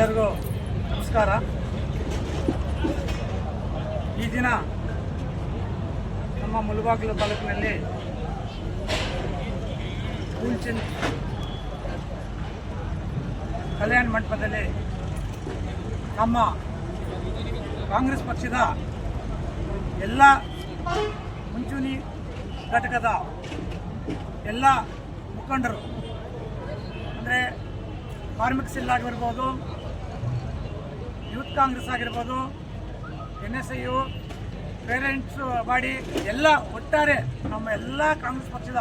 ಎಲ್ಲರಿಗೂ ನಮಸ್ಕಾರ. ಈ ದಿನ ನಮ್ಮ ಮುಲ್ಬಾಗ್ಲು ತಾಲೂಕಿನಲ್ಲಿ ಹುಲ್ಚಿನ್ ಕಲ್ಯಾಣ ಮಂಟಪದಲ್ಲಿ ನಮ್ಮ ಕಾಂಗ್ರೆಸ್ ಪಕ್ಷದ ಎಲ್ಲ ಮುಂಚೂಣಿ ಘಟಕದ ಎಲ್ಲ ಮುಖಂಡರು, ಅಂದರೆ ಕಾರ್ಮಿಕ ಆಗಿರ್ಬೋದು ಯೂತ್ ಕಾಂಗ್ರೆಸ್ ಆಗಿರ್ಬೋದು, N S I U parents body, ಎಲ್ಲ ಒಟ್ಟಾರೆ ನಮ್ಮ ಎಲ್ಲ ಕಾಂಗ್ರೆಸ್ ಪಕ್ಷದ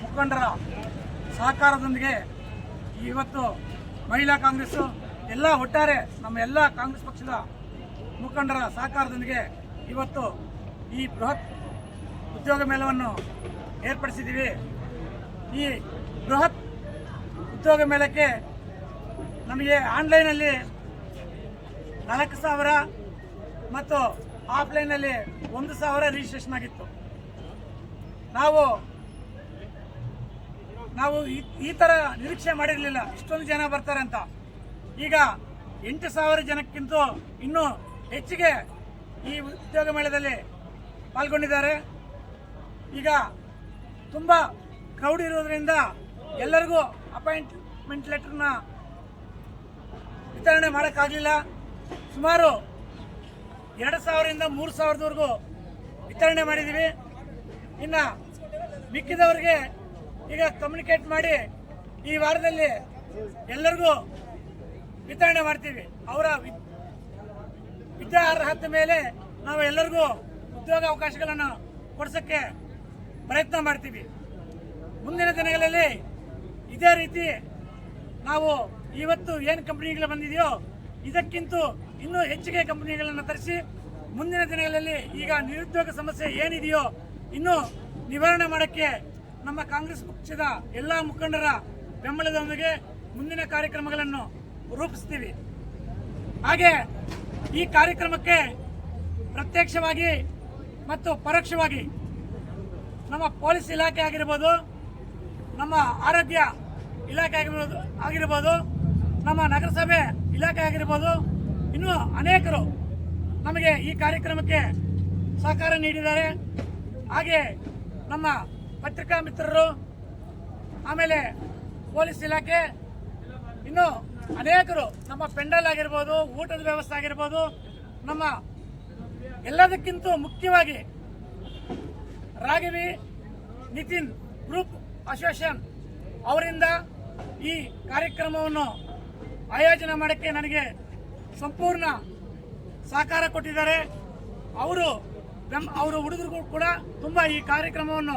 ಮುಖಂಡರ ಸಹಕಾರದೊಂದಿಗೆ ಇವತ್ತು ಮಹಿಳಾ ಕಾಂಗ್ರೆಸ್ಸು ಎಲ್ಲ ಒಟ್ಟಾರೆ ನಮ್ಮ ಎಲ್ಲ ಕಾಂಗ್ರೆಸ್ ಪಕ್ಷದ ಮುಖಂಡರ ಸಹಕಾರದೊಂದಿಗೆ ಇವತ್ತು ಈ ಬೃಹತ್ ಉದ್ಯೋಗ ಮೇಳವನ್ನು ಏರ್ಪಡಿಸಿದ್ದೀವಿ. ಈ ಬೃಹತ್ ಉದ್ಯೋಗ ಮೇಳಕ್ಕೆ ನಮಗೆ ಆನ್ಲೈನಲ್ಲಿ ನಾಲ್ಕು ಸಾವಿರ ಮತ್ತು ಆಫ್ಲೈನಲ್ಲಿ ಒಂದು ಸಾವಿರ ರಿಜಿಸ್ಟ್ರೇಷನ್ ಆಗಿತ್ತು. ನಾವು ನಾವು ಈ- ಥರ ನಿರೀಕ್ಷೆ ಮಾಡಿರಲಿಲ್ಲ. ಇಷ್ಟೊಂದು ಜನ ಬರ್ತಾರೆ ಅಂತ. ಈಗ ಎಂಟು ಸಾವಿರ ಜನಕ್ಕಿಂತ ಇನ್ನೂ ಹೆಚ್ಚಿಗೆ ಈ ಉದ್ಯೋಗ ಮೇಳದಲ್ಲಿ ಪಾಲ್ಗೊಂಡಿದ್ದಾರೆ. ಈಗ ತುಂಬ ಕ್ರೌಡ್ ಇರೋದ್ರಿಂದ ಎಲ್ಲರಿಗೂ ಅಪಾಯಿಂಟ್ಮೆಂಟ್ ಲೆಟ್ರನ್ನ ವಿತರಣೆ ಮಾಡೋಕ್ಕಾಗಲಿಲ್ಲ. ಸುಮಾರು ಎರಡು ಸಾವಿರದಿಂದ ಮೂರು ಸಾವಿರದವರೆಗೂ ವಿತರಣೆ ಮಾಡಿದ್ದೀವಿ. ಇನ್ನು ಮಿಕ್ಕಿದವರಿಗೆ ಈಗ ಕಮ್ಯುನಿಕೇಟ್ ಮಾಡಿ ಈ ವಾರದಲ್ಲಿ ಎಲ್ಲರಿಗೂ ವಿತರಣೆ ಮಾಡ್ತೀವಿ. ಅವರ ವಿದ್ಯಾ ಅರ್ಹತೆ ಮೇಲೆ ನಾವು ಎಲ್ಲರಿಗೂ ಉದ್ಯೋಗ ಅವಕಾಶಗಳನ್ನು ಕೊಡಿಸೋಕ್ಕೆ ಪ್ರಯತ್ನ ಮಾಡ್ತೀವಿ. ಮುಂದಿನ ದಿನಗಳಲ್ಲಿ ಇದೇ ರೀತಿ ನಾವು ಇವತ್ತು ಏನು ಕಂಪ್ನಿಗಳು ಬಂದಿದೆಯೋ ಇದಕ್ಕಿಂತ ಇನ್ನೂ ಹೆಚ್ಚಿಗೆ ಕಂಪನಿಗಳನ್ನು ತರಿಸಿ ಮುಂದಿನ ದಿನಗಳಲ್ಲಿ ಈಗ ನಿರುದ್ಯೋಗ ಸಮಸ್ಯೆ ಏನಿದೆಯೋ ಇನ್ನೂ ನಿವಾರಣೆ ಮಾಡೋಕ್ಕೆ ನಮ್ಮ ಕಾಂಗ್ರೆಸ್ ಪಕ್ಷದ ಎಲ್ಲ ಮುಖಂಡರ ಬೆಂಬಲದೊಂದಿಗೆ ಮುಂದಿನ ಕಾರ್ಯಕ್ರಮಗಳನ್ನು ರೂಪಿಸ್ತೀವಿ. ಹಾಗೆ ಈ ಕಾರ್ಯಕ್ರಮಕ್ಕೆ ಪ್ರತ್ಯಕ್ಷವಾಗಿ ಮತ್ತು ಪರೋಕ್ಷವಾಗಿ ನಮ್ಮ ಪೊಲೀಸ್ ಇಲಾಖೆ ಆಗಿರ್ಬೋದು, ನಮ್ಮ ಆರೋಗ್ಯ ಇಲಾಖೆ ಆಗಿರ್ಬೋದು ಆಗಿರ್ಬೋದು, ನಮ್ಮ ನಗರಸಭೆ ಇಲಾಖೆ ಆಗಿರ್ಬೋದು ಇನ್ನೂ ಅನೇಕರು ನಮಗೆ ಈ ಕಾರ್ಯಕ್ರಮಕ್ಕೆ ಸಹಕಾರ ನೀಡಿದ್ದಾರೆ. ಹಾಗೆ ನಮ್ಮ ಪತ್ರಿಕಾ ಮಿತ್ರರು, ಆಮೇಲೆ ಪೊಲೀಸ್ ಇಲಾಖೆ, ಇನ್ನು ಅನೇಕರು ನಮ್ಮ ಪೆಂಡಲ್ ಆಗಿರ್ಬೋದು, ಊಟದ ವ್ಯವಸ್ಥೆ ಆಗಿರ್ಬೋದು, ನಮ್ಮ ಎಲ್ಲದಕ್ಕಿಂತ ಮುಖ್ಯವಾಗಿ ರಾಘವಿ, ನಿತಿನ್, ಗ್ರೂಪ್ ಅಸೋಸಿಯೇಷನ್ ಅವರಿಂದ ಈ ಕಾರ್ಯಕ್ರಮವನ್ನು ಆಯೋಜನೆ ಮಾಡೋಕ್ಕೆ ನನಗೆ ಸಂಪೂರ್ಣ ಸಹಕಾರ ಕೊಟ್ಟಿದ್ದಾರೆ. ಅವರು ನಮ್ಮ ಅವರ ಹುಡುಗರು ಕೂಡ ತುಂಬ ಈ ಕಾರ್ಯಕ್ರಮವನ್ನು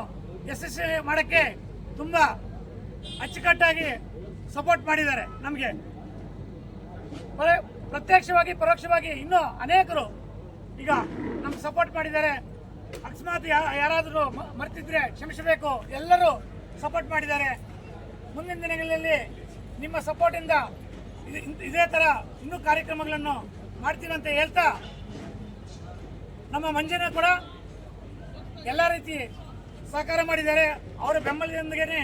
ಯಶಸ್ವಿ ಮಾಡೋಕ್ಕೆ ತುಂಬ ಅಚ್ಚುಕಟ್ಟಾಗಿ ಸಪೋರ್ಟ್ ಮಾಡಿದ್ದಾರೆ ನಮಗೆ. ಪರ- ಪ್ರತ್ಯಕ್ಷವಾಗಿ, ಪರೋಕ್ಷವಾಗಿ ಇನ್ನೂ ಅನೇಕರು ಈಗ ನಮ್ಗೆ ಸಪೋರ್ಟ್ ಮಾಡಿದ್ದಾರೆ. ಅಕಸ್ಮಾತ್ ಯಾರಾದರೂ ಮರ್ತಿದ್ರೆ ಕ್ಷಮಿಸಬೇಕು. ಎಲ್ಲರೂ ಸಪೋರ್ಟ್ ಮಾಡಿದ್ದಾರೆ. ಮುಂದಿನ ದಿನಗಳಲ್ಲಿ ನಿಮ್ಮ ಸಪೋರ್ಟಿಂದ ಇದು- ಥರ ಇನ್ನೂ ಕಾರ್ಯಕ್ರಮಗಳನ್ನು ಮಾಡ್ತೀವಿ ಅಂತ ಹೇಳ್ತಾ ನಮ್ಮ ಮಂಜನ ಕೂಡ ಎಲ್ಲ ರೀತಿ ಸಹಕಾರ ಮಾಡಿದ್ದಾರೆ. ಅವರ ಬೆಂಬಲದೊಂದಿಗೆ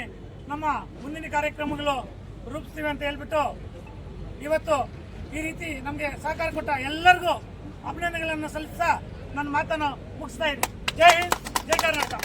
ನಮ್ಮ ಮುಂದಿನ ಕಾರ್ಯಕ್ರಮಗಳು ರೂಪಿಸ್ತೀವಿ ಅಂತ ಹೇಳ್ಬಿಟ್ಟು ಇವತ್ತು ಈ ರೀತಿ ನಮಗೆ ಸಹಕಾರ ಕೊಟ್ಟ ಎಲ್ಲರಿಗೂ ಅಭಿನಂದನೆಗಳನ್ನು ಸಲ್ಲಿಸ್ತಾ ನನ್ನ ಮಾತನ್ನು ಮುಗಿಸ್ತಾ ಇದ್ದೀನಿ. ಜೈ ಹಿಂದ್, ಜೈ ಕರ್ನಾಟಕ.